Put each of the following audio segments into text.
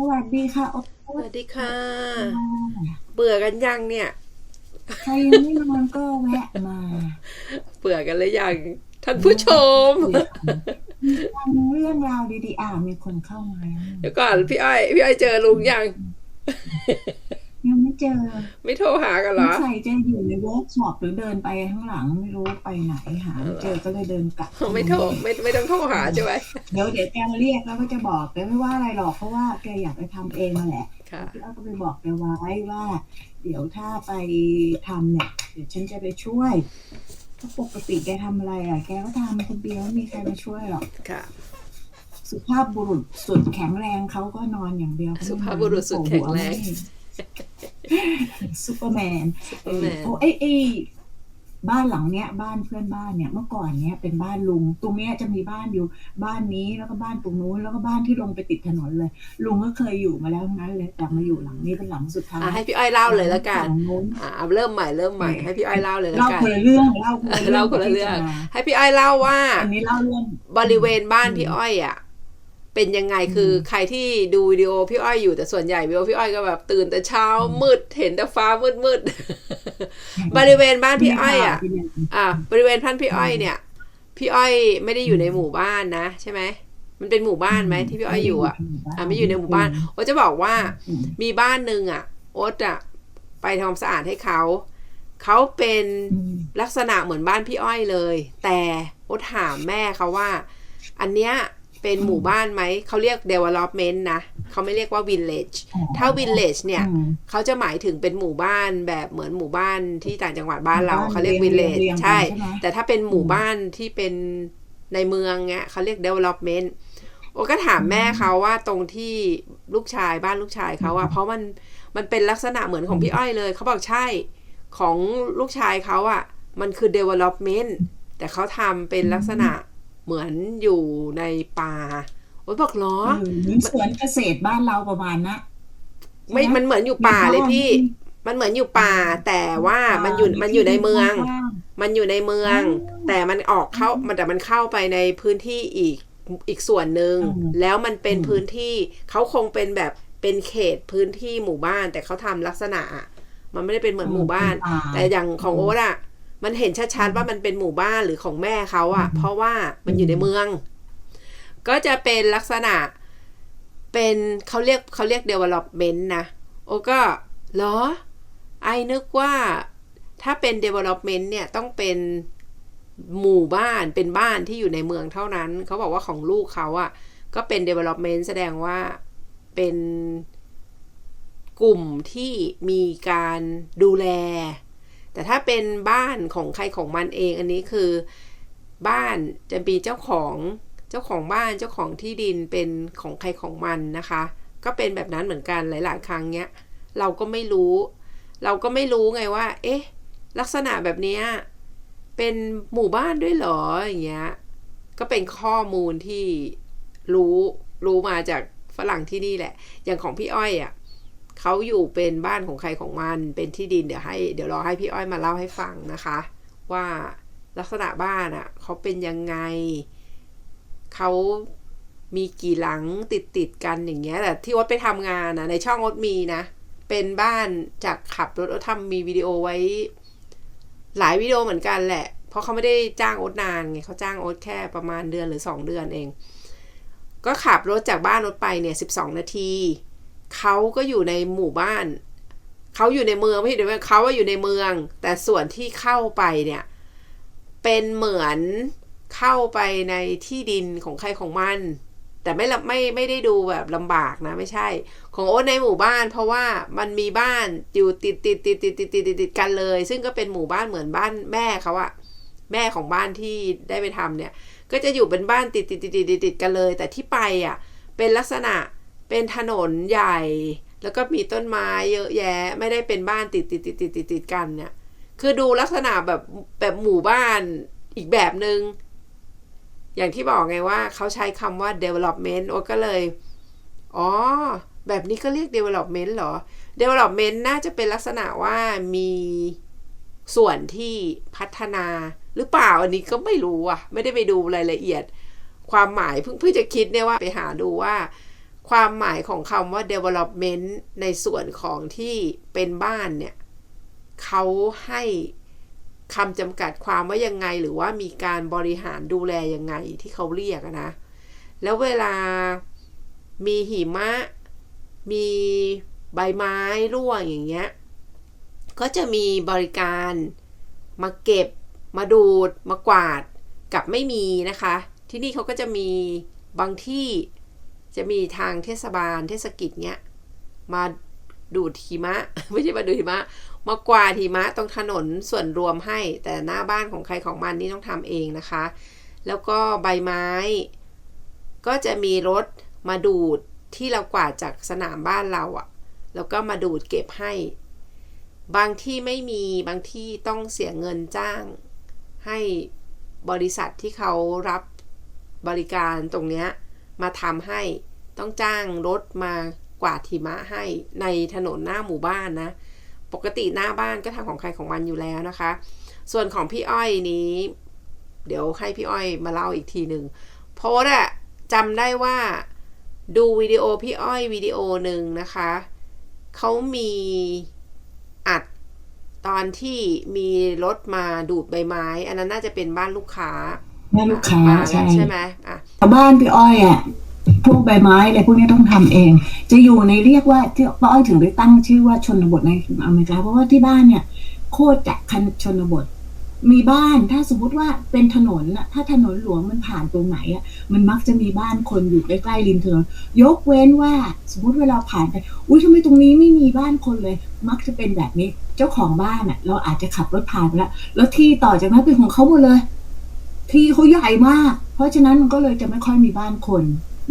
สวัสดีค่ะโอ๊สวัตสดีค่ะ เบื่อกันยังเนี่ย ใครยังไม่นอนก็แวะมา เบื่อกันเลยยังท่านผู้ชมมีฟังเรื่องราวดีๆอ่ามีคนเข้ามาแล้วเดี๋ยวก่อนพี่อ้อยพี่อ้อยเจอลุงยังยังไม่ เจอ ไม่โทรหากันเหรอใส่จะอยู่ในเวิร์กช็อปหรือเดินไปข้างหลังไม่รู้ไปไหนหาไม่เจอก็เลยเดินกลับไม่โทรไม่ไม่ต้องโทรหาใช่ไหมเดี๋ยวเดี๋ยวแกมาเรียกแล้วก็จะบอกแกไม่ว่าอะไรหรอกเพราะว่าแกอยากไปทำเองมาแหละค่ะพี่อ้อยก็ไปบอกแกไว้ว่า เดี๋ยวถ้าไปทำเนี่ยเดี๋ยวฉันจะไปช่วยเพราะปกติแกทำอะไรอะ แกก็ทำคนเดียวไม่มีใครมาช่วยหรอกค่ะสุภาพบุรุษสุดแข็งแรงเขาก็นอนอย่างเดียว สุภาพบุรุษสุดแข็งแรง ซูเปอร์แมนซูเปอร์แมนโอ้ไอ้ไอ้บ้านหลังเนี้ย บ้านเพื่อนบ้านเนี่ยเมื่อก่อนเนี้ยเป็นบ้านลุง ตรงเนี้ยจะมีบ้านอยู่บ้านนี้แล้วก็บ้านตรงนู้นแล้วก็บ้านที่ลงไปติดถนนเลย ลุงก็เคยอยู่มาแล้วทั้งนั้นเลยแต่มาอยู่หลังนี้เป็นหลังสุดท้ายอะให้พี่อ้อยเล่าเลยแล้วกันฝั่งนู้นอ่าเริ่มใหม่เริ่มใหม่ให้พี่อ้อยเล่าเลยแล้วเล่ากันคนละเรื่องเล่าคนละเรื่องเล่าคนละเรื่องที่จะมาให้พี่อ้อยเล่าว่าอันนี้เล่าเรื่องบริเวณบ้านพี่อ้อยอะ เป็นยังไงคือใครที่ดูวิดีโอพี่อ้อยอยู่แต่ส่วนใหญ่วิดีโอพี่อ้อยก็แบบตื่นแต่เช้ามืดเห็นแต่ฟ้ามืดมืดๆบริเวณบ้านพี่อ้อยอะอะบริเวณพันพี่อ้อยเนี่ย พี่อ้อยไม่ได้อยู่ในหมู่บ้านนะใช่ไหมมันเป็นหมู่บ้านไหมที่พี่อ้อยอยู่อะอะไม่อยู่ในหมู่บ้านโอ๊ตจะบอกว่าอืมมีบ้านหนึ่งอะโอ๊ตอะไปทำความสะอาดให้เขาเขาเป็นอืมลักษณะเหมือนบ้านพี่อ้อยเลย แต่โอ๊ตถามแม่เขาว่า อันเนี้ย เป็นหมู่บ้านไหม เขาเรียก development นะ เขาไม่เรียกว่า village ถ้า village เนี่ยอืมเขาจะหมายถึงเป็นหมู่บ้านแบบเหมือนหมู่บ้านที่ต่างจังหวัดบ้านเราหมู่บ้านเขาเรียกเรียง village เรียงๆกันใช่ใช่ไหมแต่ถ้าเป็นหมู่บ้านที่เป็นในเมืองเงี้ยเขาเรียก development โอก็ถามแม่เขาว่าตรงที่ลูกชายบ้านลูกชายเขาอะเพราะมันมันเป็นลักษณะเหมือนของพี่อ้อยเลย เขาบอกใช่ของลูกชายเขาอะมันคือ development แต่เขาทำเป็นลักษณะ เหมือนอยู่ในป่าโอ้ยบอกเหรอเออเหมือนสวนเกษตรบ้านเราประมาณนะไม่มันเหมือนอยู่ป่าเลยพี่ มันเหมือนอยู่ป่า แต่ว่ามันอยู่มันอยู่ในเมือง มันอยู่ในเมือง แต่มันออกเข้ามันแต่มันเข้าไปในพื้นที่อีกอีกส่วนหนึ่งแล้วมันเป็นพื้นที่เขาคงเป็นแบบเป็นเขตพื้นที่หมู่บ้าน แต่เขาทำลักษณะอะมันไม่ได้เป็นเหมือนหมู่บ้าน แต่อย่างของโอ๊ตอะ มันเห็นชัดๆว่ามันเป็นหมู่บ้านหรือของแม่เขาอะเพราะว่ามันอยู่ในเมือง ก็จะเป็นลักษณะเป็นเขาเรียกเขาเรียก development นะ โอ้ก็เหรอ ไอนึกว่าถ้าเป็น development เนี่ยต้องเป็นหมู่บ้านเป็นบ้านที่อยู่ในเมืองเท่านั้น เขาบอกว่าของลูกเขาอะ่ะ ก็เป็น development แสดงว่าเป็นกลุ่มที่มีการดูแล แต่ถ้าเป็นบ้านของใครของมันเองอันนี้คือ บ้านจะมีเจ้าของเจ้าของบ้านเจ้าของที่ดินเป็นของใครของมันนะคะ ก็เป็นแบบนั้นเหมือนกันหลาย ๆ ครั้งเนี้ยเราก็ไม่รู้ เราก็ไม่รู้ไงว่า เอ๊ะ ลักษณะแบบนี้เป็นหมู่บ้านด้วยเหรออย่างเงี้ยก็เป็นข้อมูลที่รู้รู้มาจากฝรั่งที่นี่แหละ อย่างของพี่อ้อยอะ เขาอยู่เป็นบ้านของใครของมันเป็นที่ดินเดี๋ยวให้เดี๋ยวรอให้พี่อ้อยมาเล่าให้ฟังนะคะ ว่าลักษณะบ้านอะเขาเป็นยังไงเขามีกี่หลังติดติดกันอย่างเงี้ยแต่ที่วดไปทำงานนะในช่องวดมีนะ เป็นบ้านจากขับรถโอ๊ตทำมีวิดีโอไว้ หลายวิดีโอเหมือนกันแหละ เพราะเขาไม่ได้จ้างโอ๊ตนานไงเขาจ้างโอ๊ตแค่ประมาณเดือนหรือสองเดือนเอง ก็ขับรถจากบ้านรถไปเนี่ยสิบสองนาที เขาก็อยู่ในหมู่บ้าน เขาอยู่ในเมืองไม่ใช่เดี๋ยวเขาว่าอยู่ในเมือง แต่ส่วนที่เข้าไปเนี่ย เป็นเหมือนเข้าไปในที่ดินของใครของมัน แต่ไม่ละไม่ไม่ได้ดูแบบลำบากนะไม่ใช่ ของโอ๊ตในหมู่บ้าน เพราะว่ามันมีบ้านอยู่ติดติดติดติดติดติดติดติดกันเลย ซึ่งก็เป็นหมู่บ้านเหมือนบ้านแม่เขาอะแม่ของบ้านที่ได้ไปทำเนี่ย ก็จะอยู่เป็นบ้านติดติดติดติดติดติดกันเลย แต่ที่ไปอะเป็นลักษณะ เป็นถนนใหญ่ แล้วก็มีต้นไม้เยอะแยะ ไม่ได้เป็นบ้านติดติดติดติดติดติดกันเนี่ย คือดูลักษณะแบบแบบหมู่บ้านอีกแบบหนึง่งอย่างที่บอกไงว่าเขาใช้คำว่า development โอ๊ก็เลย อ๋อ แบบนี้ก็เรียก development เหรอ development น่าจะเป็นลักษณะว่ามีส่วนที่พัฒนาหรือเปล่าอันนี้ก็ไม่รู้อะ ไม่ได้ไปดูรายละเอียด ความหมายเพิ่งเพิ่งจะคิดเนี่ยว่าไปหาดูว่า ความหมายของคำว่า development ในส่วนของที่เป็นบ้านเนี่ยเขาให้คำจำกัดความว่ายังไง หรือว่ามีการบริหารดูแลยังไงที่เขาเรียกนะ แล้วเวลามีหิมะ มีใบไม้ร่วงอย่างเงี้ย ก็จะมีบริการมาเก็บ มาดูด มากวาด กับไม่มีนะคะ ที่นี่เขาก็จะมีบางที่ จะมีทางเทศบาลเทศกิจเนี้ยมาดูดหิมะ ไม่ใช่มาดูดหิมะ มากวาดหิมะตรงถนนส่วนรวมให้ แต่หน้าบ้านของใครของมันนี่ต้องทำเองนะคะ แล้วก็ใบไม้ ก็จะมีรถมาดูดที่เรากวาดจากสนามบ้านเราอะแล้วก็มาดูดเก็บให้ บางที่ไม่มีบางที่ต้องเสียเงินจ้าง ให้บริษัทที่เขารับบริการตรงเนี้ย มาทำให้ ต้องจ้างรถมากวาดหิมะให้ในถนนหน้าหมู่บ้านนะ ปกติหน้าบ้านก็ทำของใครของมันอยู่แล้วนะคะ ส่วนของพี่อ้อยนี้ เดี๋ยวให้พี่อ้อยมาเล่าอีกทีหนึ่งโพสอะจำได้ว่าดูวิดีโอพี่อ้อยวิดีโอหนึ่งนะคะเขามีอัดตอนที่มีรถมาดูดใบไม้ อันนั้นน่าจะเป็นบ้านลูกค้า แม่ลูกค้ามาใช่ใช่ไหมอะแต่บ้านพี่อ้อยอะพวกใบไม้อะไรพวกนี้ต้องทำเอง จะอยู่ในเรียกว่าที่ป้าอ้อยถึงได้ตั้งชื่อว่าชนบทในอเมริกาเพราะว่าที่บ้านเนี่ย โคตรจะคันชนบท มีบ้านถ้าสมมติว่าเป็นถนนน่ะถ้าถนนหลวงมันผ่านตรงไหนอะมันมักจะมีบ้านคนอยู่ใกล้ๆริมถนนยกเว้นว่าสมมติเวลาผ่านไปอุ้ยทำไมตรงนี้ไม่มีบ้านคนเลย มักจะเป็นแบบนี้ เจ้าของบ้านอะเราอาจจะขับรถผ่านไปแล้วแล้วที่ต่อจากนั้นเป็นของเขาหมดเลย ที่เขาใหญ่มาก เพราะฉะนั้นมันก็เลยจะไม่ค่อยมีบ้านคน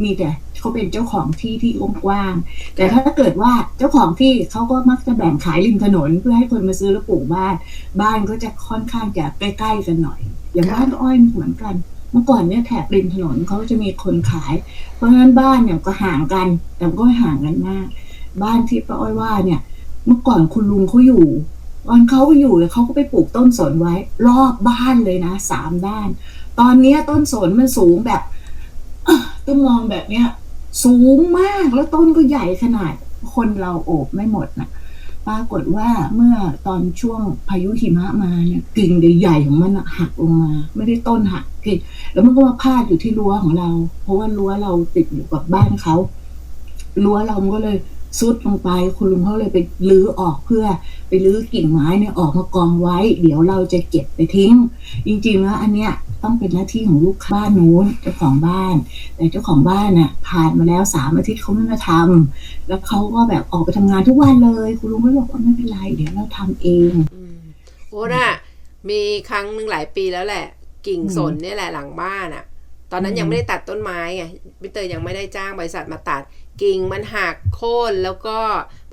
มีแต่เขาเป็นเจ้าของที่ที่กว้างแต่ถ้าเกิดว่าเจ้าของที่เขาก็มักจะแบ่งขายริมถนน เพื่อให้คนมาซื้อแล้วปลูกบ้าน บ้านก็จะค่อนข้างจะใกล้ๆกันหน่อย อย่างบ้านอ้อยเหมือนกัน เมื่อก่อนเนี่ยแถบริมถนนเขาจะมีคนขาย เพราะฉะนั้นบ้านเนี่ยก็ห่างกัน แต่ก็ไม่ห่างกันมาก บ้านที่ป้าอ้อยว่าเนี่ย เมื่อก่อนคุณลุงเขาอยู่ ตอนเขาอยู่เนี่ยเขาก็ไปปลูกต้นสนไว้ รอบบ้านเลยนะสามด้าน ตอนนี้ต้นสนมันสูงแบบต้องมองแบบเนี้ย สูงมากแล้วต้นก็ใหญ่ขนาดคนเราโอบไม่หมดนะปรากฏว่าเมื่อตอนช่วงพายุหิมะมาเนี่ยกิ่งใหญ่ๆของมันหักลงมา ไม่ได้ต้นหักกิ่งแล้วมันก็มาพาดอยู่ที่รั้วของเรา เพราะว่ารั้วเราติดอยู่กับบ้านเขารั้วเราก็เลย ซุดลงไป คุณลุงเขาเลยไปลื้อออกเพื่อไปลื้อกิ่งไม้เนี่ยออกมากองไว้ เดี๋ยวเราจะเก็บไปทิ้ง จริงๆแล้วอันเนี้ยต้องเป็นหน้าที่ของลูกบ้านนู้นเจ้าของบ้าน แต่เจ้าของบ้านน่ะผ่านมาแล้วสามอาทิตย์เขาไม่มาทำแล้วเขาก็แบบออกไปทำงานทุกวันเลย คุณลุงก็บอกว่าไม่เป็นไร เดี๋ยวเราทำเองโอ้น่ะมีครั้งหนึ่งหลายปีแล้วแหละ กิ่งสนเนี่ยแหละหลังบ้านอะ่ะ ตอนนั้นยังไม่ได้ตัดต้นไม้ไงพี่เตยยังไม่ได้จ้างบริษัทมาตัด กิ่งมันหักโค่นแล้วก็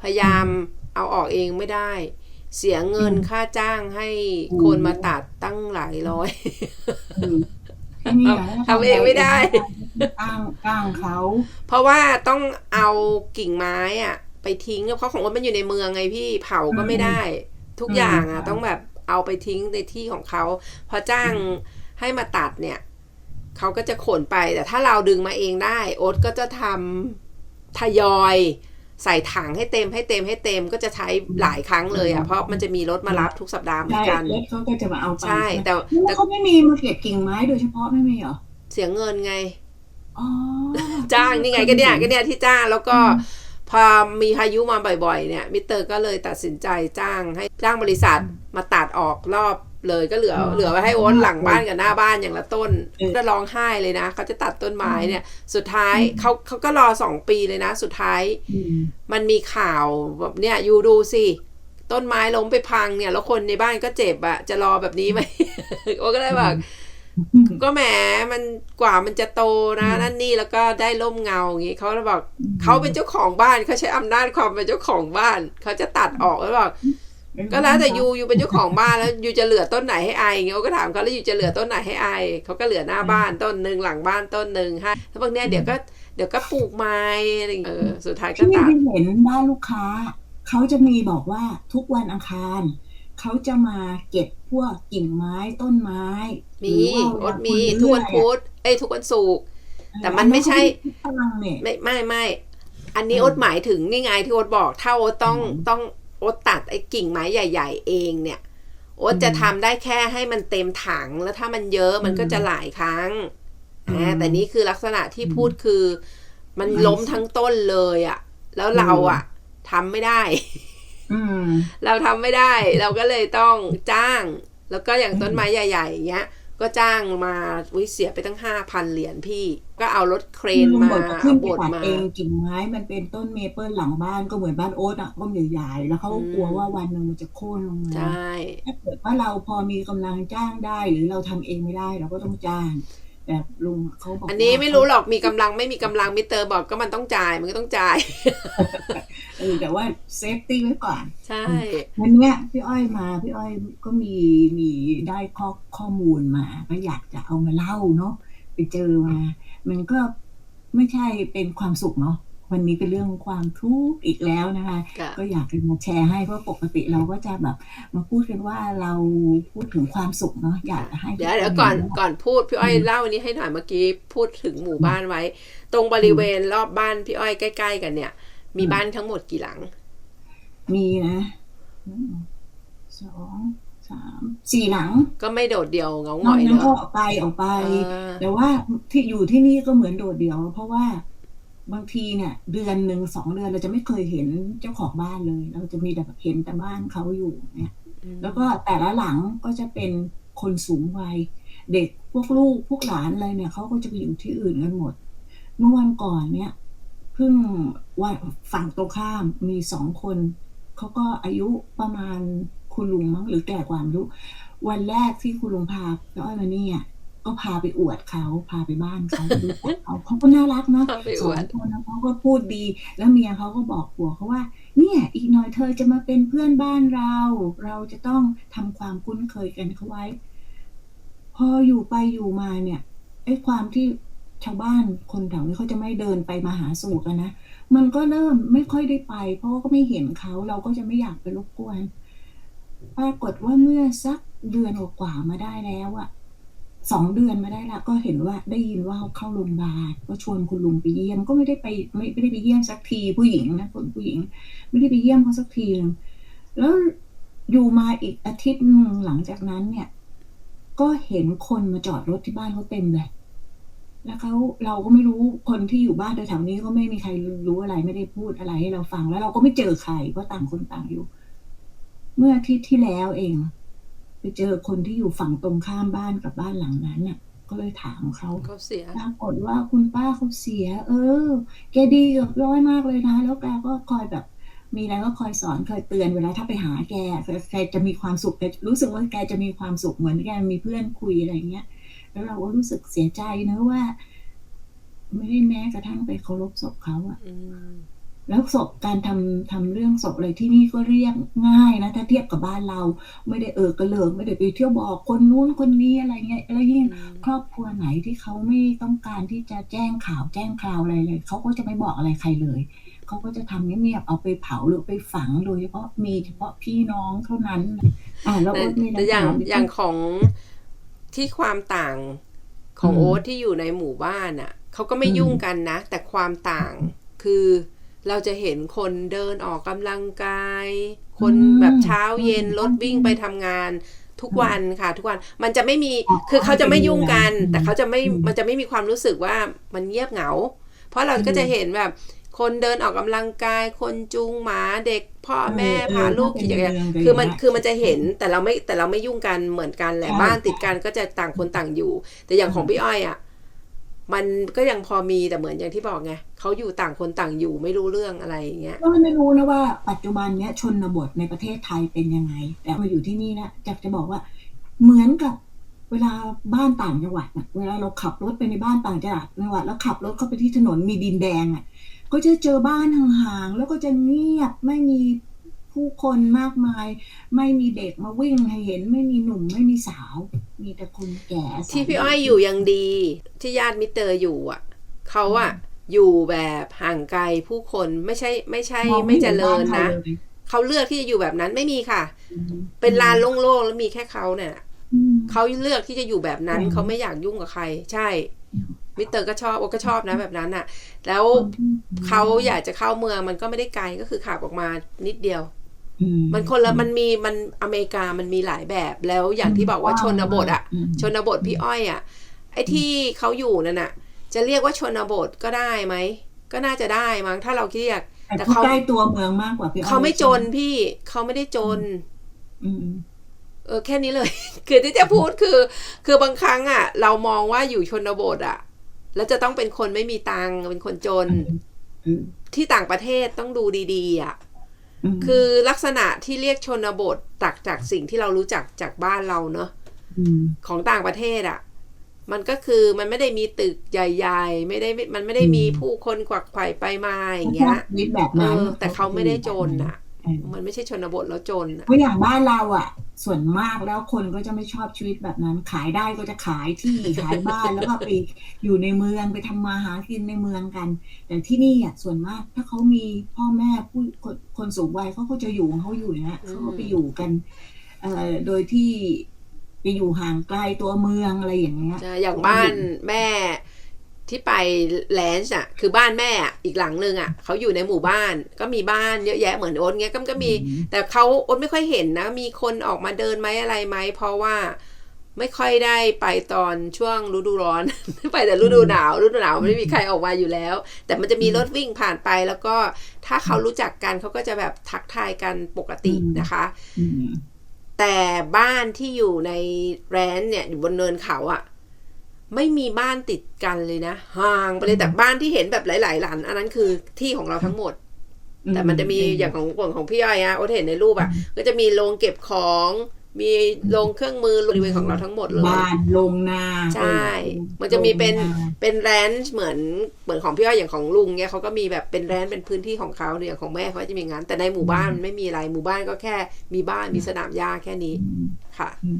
พยายามเอาออกเองไม่ได้ เสียเงินค่าจ้างให้คนมาตัดตั้งหลายร้อยอืมที่นี่ะทำเองไม่ได้อ้างอ้างเขา เพราะว่าต้องเอากิ่งไม้อะไปทิ้งเพราะของมันอยู่ในเมืองไงพี่เผาก็ไม่ได้ ทุกอย่างอะอืมต้องแบบเอาไปทิ้งในที่ของเขาพอจ้างให้มาตัดเนี่ยเขาก็จะขนไปแต่ถ้าเราดึงมาเองได้ โอ๊ตก็จะทำ ทยอยใส่ถังให้เต็มให้เต็มให้เต็มก็จะใช้หลายครั้งเลยอะเพราะมันจะมีรถมารับทุกสัปดาห์เหมือใช่นกันแล้วเขาก็จะมาเอาไปใช่ไหมแต่แล้วแต่เขาไม่มีมาเก็บกิ่งไม้โดยเฉพาะไม่มีเหรอเสียเงินไงอ๋อจ้างนี่ไงก็เนี่ยก็เนี่ยที่จ้างแล้วก็อืมพอมีพายุมาบ่อยๆ เนี่ยมิสเตอร์ก็เลยตัดสินใจจ้างให้จ้างบริษัทมาตัดออกรอบ เลยก็เหลืออืมเหลือไว้ให้โอ๊ตหลังบ้านกับหน้าบ้านอย่างละต้นเออก็ร้องไห้เลยนะเขาจะตัดต้นไม้เนี่ย สุดท้ายอืมเขาเขาก็รอสองปีเลยนะ สุดท้ายอืมมันมีข่าวแบบเนี่ยยูดูสิต้นไม้ล้มไปพังเนี่ย แล้วคนในบ้านก็เจ็บอะจะรอแบบนี้ไหมโอ๊ตก็เลยบอกก็แหมมันกว่ามันจะโตนะอืมนั่นนี่แล้วก็ได้ร่มเงาอย่างงี้เขาเลยบอกเขาเป็นเจ้าของบ้านเขาใช้อำนาจความเป็นเจ้าของบ้านเขาจะตัดออกแล้วบอก ก็แล้วแต่ยูยูเป็นเจ้าของบ้านแล้วยูจะเหลือต้นไหนให้ไออย่างเงี้ยก็ถามเขาแล้วยูจะเหลือต้นไหนให้ไอเขาก็เหลือหน้าบ้านต้นหนึ่งหลังบ้านต้นหนึ่งให้แล้วบางเนี้ยเดี๋ยวก็เดี๋ยวก็ปลูกไม้อะไรอย่างเงี้ยเออสุดท้ายก็ที่นี่ตัดไปเห็นบ้านลูกค้าเขาจะมีบอกว่าทุกวันอังคารเขาจะมาเก็บพวกกิ่งไม้ต้นไม้มีหรือว่าโอ๊ตเวลามีคทุกวันเลื่อยอะพุธเอ้ยทุกวันศุกร์แต่มันไม่ใช่พลังเนี่ยไม่ไม่ไม่อันนี้โอ๊ตหมายถึงนี่ไงที่โอ๊ตบอกถ้าโอ๊ตต้องอืมต้อง โอ๊ตตัดไอ้กิ่งไม้ใหญ่ ๆ เองเนี่ย โอ๊ตอืมจะทำได้แค่ให้มันเต็มถังแล้วถ้ามันเยอะมันก็อืมจะหลายครั้งอืมอ่าแต่นี่คือลักษณะที่อืมพูดคือ มันไม่ล้มทั้งต้นเลยอะแล้วเราอะทำไม่ได้อืมเราทำไม่ได้ เราก็เลยต้องจ้าง แล้วก็อย่างต้นไม้ใหญ่ๆอย่างเงี้ย ก็จ้างมาวิเสียไปตั้งห้าพันเหรียญพี่ ก็เอารถเครนลุงมาบอกจะขึ้นบไปดตัดมาเองกิ่งไม้มันเป็นต้นเมเปิลหลังบ้านก็เหมือนบ้านโอ๊ตอะต้นใหญ่ๆแล้วเขาก็กลัวอืมว่าวันหนึ่งมันจะโค่นลงมาใช่ถ้าเกิดว่าเราพอมีกำลังจ้างได้หรือเราทำเองไม่ได้เราก็ต้องจ้าง แต่ลุงเขาบอกอันนี้ว่าไม่รู้หรอกมีกำลังไม่มีกำลังมิสเตอร์บอกก็มันต้องจ่ายมันก็ต้องจ่ายเออแต่ว่าเซฟตี้ไว้ก่อน ใช่วันเนี้ยพี่อ้อยมาพี่อ้อยก็มีมีได้ข้อข้อมูลมา ก็อยากจะเอามาเล่าเนาะไปเจอมา มันก็ไม่ใช่เป็นความสุขเนาะ วันนี้เป็นเรื่องความทุกข์อีกแล้วนะคะค่ะก็อยากจะมาแชร์ให้เพราะปกติเราก็จะแบบมาพูดกันว่าเราพูดถึงความสุขเนาะอยากจะให้เดี๋ยวเดี๋ยวก่อนก่อนพูดพี่อ้อยเล่าอันนี้ให้หน่อยเมื่อกี้พูดถึงหมู่บ้านไว้ ตรงบริเวณรอบบ้านพี่อ้อยใกล้ ๆ กันเนี่ย มีบ้านทั้งหมดกี่หลัง มีนะหนึ่งสองสามสี่หลังก็ไม่โดดเดี่ยวเหงาหนงอกอยนั้นเนก็อะออกไปออกไปเออแต่ว่าที่อยู่ที่นี่ก็เหมือนโดดเดี่ยว เพราะว่า บางทีเนี่ย เดือนหนึ่งสองเดือนเราจะไม่เคยเห็นเจ้าของบ้านเลย เราจะมีแต่แบบเห็นแต่บ้านเขาอยู่เนี่ยแล้วก็แต่ละหลังก็จะเป็นคนสูงวัย เด็กพวกลูกพวกหลานอะไรเนี่ยเขาก็จะไปอยู่ที่อื่นกันหมด เมื่อวันก่อนเนี่ยเพิ่งวันฝั่งตรงข้ามมีสองคนเขาก็อายุประมาณคุณลุงมั้งหรือแก่กว่าไม่รู้วันแรกที่คุณลุงพาแล้วอ้อยมาเนี่ย ก็พาไปอวดเขาพาไปบ้านเขาไปดูเขาเขาก็น่ารักเนาะพาไปอสอวงดคนนะเขาก็พูดดี แล้วเมียเขาก็บอกผัวเขาว่า เนี่ย อีกหน่อยเธอจะมาเป็นเพื่อนบ้านเรา เราจะต้องทำความคุ้นเคยกันเขาไว้ พออยู่ไปอยู่มาเนี่ยไอ้ความที่ชาวบ้านคนแถวนี้เขาจะไม่เดินไปมาหาสู่กันนะมันก็เริ่มไม่ค่อยได้ไป เพราะว่าก็ไม่เห็นเขาเราก็จะไม่อยากไปรบกวนปรากฏว่าเมื่อสักเดือนกว่าๆมาได้แล้วอะ สองเดือนมาได้ละก็เห็นว่าได้ยินว่าเข้าโรงพยาบาลก็ชวนคุณลุงไปเยี่ยมก็ไม่ได้ไปไม่ไม่ได้ไปเยี่ยมสักทีผู้หญิงนะคนผู้หญิง ไม่ได้ไปเยี่ยมเขาสักทีนึงแล้วอยู่มาอีกอาทิตย์หนึ่งหลังจากนั้นเนี่ย ก็เห็นคนมาจอดรถที่บ้านเขาเต็มเลยแล้วเขาเราก็ไม่รู้คนที่อยู่บ้านแถวๆนี้ก็ไม่มีใครรู้อะไรไม่ได้พูดอะไรให้เราฟังแล้วเราก็ไม่เจอใครเพราะต่างคนต่างอยู่ เมื่ออาทิตย์ที่แล้วเอง ไปเจอคนที่อยู่ฝั่งตรงข้ามบ้านกับบ้านหลังนั้นน่ะ ก็เลยถามเขาเขาเสียปรากฏว่าคุณป้าเขาเสีย เออ แกดีกับร้อยมากเลยนะ แล้วแกก็คอยแบบ มีอะไรก็คอยสอนคอยเตือนเวลาถ้าไปหาแกแกแกจะมีความสุขแกรู้สึกว่าแกจะมีความสุขเหมือนแกมีเพื่อนคุยอะไรเงี้ย แล้วเราก็รู้สึกเสียใจนะว่า ไม่ได้แม้กระทั่งไปเคารพศพเขาอะอืม แล้วศพการทำทำเรื่องศพอะไรที่นี่ก็เรียบง่ายนะ ถ้าเทียบกับบ้านเรา ไม่ได้เออกระเลิกไม่ได้ไปเที่ยวบอกคนนู้นคนนี้อะไรเงี้ยแล้วยิ่งครอบครัวไหนที่เขาไม่ต้องการที่จะแจ้งข่าวแจ้งข่าวอะไรเลยเขาก็จะไม่บอกอะไรใครเลยเขาก็จะทำเงียบๆเอาไปเผาหรือไปฝังโดยเฉพาะมีเฉพาะพี่น้องเท่านั้นอ่าแล้วแต่โอ๊ตมีอะไรแต่อย่างถมกอย่างของที่ความต่างของอืมโอ๊ตที่อยู่ในหมู่บ้านอะเขาก็ไม่อืมยุ่งกันนะ แต่ความต่างคือ เราจะเห็นคนเดินออกกำลังกาย คนแบบเช้าเย็นรถวิ่งไปทำงานทุกวันค่ะ ทุกวันมันจะไม่มีคือเขาจะไม่ยุ่งกัน แต่เขาจะไม่มันจะไม่มีความรู้สึกว่ามันเงียบเหงา เพราะเราก็จะเห็นแบบ คนเดินออกกำลังกาย คนจูงหมาเด็กพ่อแม่พาลูกขี่จักรยานคือมันคือมันจะเห็นแต่เราไม่แต่เราไม่ยุ่งกันเหมือนกันแหละใช่บ้านติดกันก็จะต่างคนต่างอยู่ แต่อย่างของพี่อ้อยอะ มันก็ยังพอมีแต่เหมือนอย่างที่บอกไงเขาอยู่ต่างคนต่างอยู่ไม่รู้เรื่องอะไรอย่างเงี้ยก็ไม่รู้นะว่าปัจจุบันเนี้ยชนบทในประเทศไทยเป็นยังไง แต่มาอยู่ที่นี่นะจะจะบอกว่าเหมือนกับเวลาบ้านต่างจังหวัดนะเวลาเราขับรถไปในบ้านต่างจังหวัดจังหวัดแล้วขับรถเข้าไปที่ถนนมีดินแดงอะก็จะเจอบ้านห่างๆแล้วก็จะเงียบไม่มี ผู้คนมากมาย ไม่มีเด็กมาวิ่งให้เห็นไม่มีหนุ่มไม่มีสาว มีแต่คนแก่าศัที่พี่อ้อยอยู่ยังดี ที่ญาติมิสเตอร์อยู่อะเขาอะอยู่แบบห่างไกลผู้คนไม่ใช่ไม่ใช่มองไม่ห็เจริญบ้านะขาเลยเขาเลือกที่จะอยู่แบบนั้นไม่มีค่ะอืมเป็นลานโล่งๆแล้วมีแค่เขาเนี่ยอืมเขาเลือกที่จะอยู่แบบนั้นอืมเขาไม่อยากยุ่งกับใคร ใช่มิพี่เตอร์ก็ชอบโอก็ชอบนะแบบนั้นอะ แล้วคนที่เขาอยากจะเข้าเมืองมันก็ไม่ได้ไกลก็คือขับออกมานิดเดียวอื มันคนละมันมีมันอเมริกามันมีหลายแบบแล้วอย่างที่บอกว่าชนบทอะมชนบทพี่อ้อยอะไอ้ที่เขาอยู่นั่นน่ะจะเรียกว่าชนบทก็ได้ไหมก็น่าจะได้มั้งถ้าเราเรียก แต่แต่เขาเขาใกล้ตัวเมืองมากกว่าพี่อ้อยเขาไม่จนพี่เขาไม่ได้จนอืมเออแค่นี้เลย คือที่จะพูดคือ คือบางครั้งอะ เรามองว่าอยู่ชนบทอะ แล้วจะต้องเป็นคนไม่มีตังค์เป็นคนจนอืมที่ต่างประเทศต้องดูดี ๆอะม คือลักษณะที่เรียกชนบทจากจากสิ่งที่เรารู้จักจากบ้านเราเนอะมของต่างประเทศอะ มันก็คือมันไม่ได้มีตึกใหญ่ ๆ ไม่ได้มันไม่ได้มีผู้คนกวักไขว่ไปมาอย่างเงี้ยชีวิตแบบเอนั้นอแต่เขาไม่ได้จนอะเออ มันไม่ใช่ชนบทแล้วจนอะเพราะอย่างบ้านเราอะ ส่วนมากแล้วคนก็จะไม่ชอบชีวิตแบบนั้น ขายได้ก็จะขายที่ขายบ้านแล้วก็ไปอยู่ในเมืองไปทำมาหากินในเมืองกัน แต่ที่นี่อะส่วนมากถ้าเขามีพ่อแม่ผู้คนคนสูงวัยเขาก็จะอยู่ของเขาอยู่อย่างเงี้ยอืมเขาก็ไปอยู่กัน เอ่อโดยที่ไปอยู่ห่างไกลตัวเมืองอะไรอย่างเงี้ยใช่อย่างบ้านแม่ ที่ไปแลนช์อะคือบ้านแม่อะอีกหลังหนึ่งอะเขาอยู่ในหมู่บ้านก็มีบ้านเยอะแยะเหมือนโอ๊ตเงี้ยก็ก็มีอืมแต่เขาโอ๊ตไม่ค่อยเห็นนะ มีคนออกมาเดินไหมอะไรไหมเพราะว่าไม่ค่อยได้ไปตอนช่วงฤดูร้อน ไปแต่ฤดูหนาวฤดูหนาวไม่มีใครออกมาอยู่แล้ว แต่มันจะมีรถวิ่งผ่านไปแล้วก็ถ้าเขารู้จักกันเขาก็จะแบบทักทายกันปกตินะคะอืมแต่บ้านที่อยู่ในแรนด์เนี่ยอยู่บนเนินเขาอะ่ะ ไม่มีบ้านติดกันเลยนะห่างไปเลยแต่บ้านที่เห็นแบบหลาย ๆ หลังอันนั้นคือที่ของเราทั้งหมด แต่มันจะมีอย่างของของของพี่อ้อยอะโอตเห็นในรูปอะก็จะมีโรงเก็บของ มีโรงเครื่องมือบริเวณของเราทั้งหมดเลยบ้านโรงนาใช่เออมันจะมีเป็นโรงาเป็นแรนช์เหมือนเหมือนของพี่อ้อยอย่างของลุงเนี่ยเขาก็มีแบบเป็นแรนช์เป็นพื้นที่ของเขาเนี่ยอย่างของแม่เขาจะมีงานแต่ในหมู่บ้านมันไม่มีอะไรหมู่บ้านก็แค่มีบ้านมีสนามหญ้าแค่นี้อืมค่ะอืม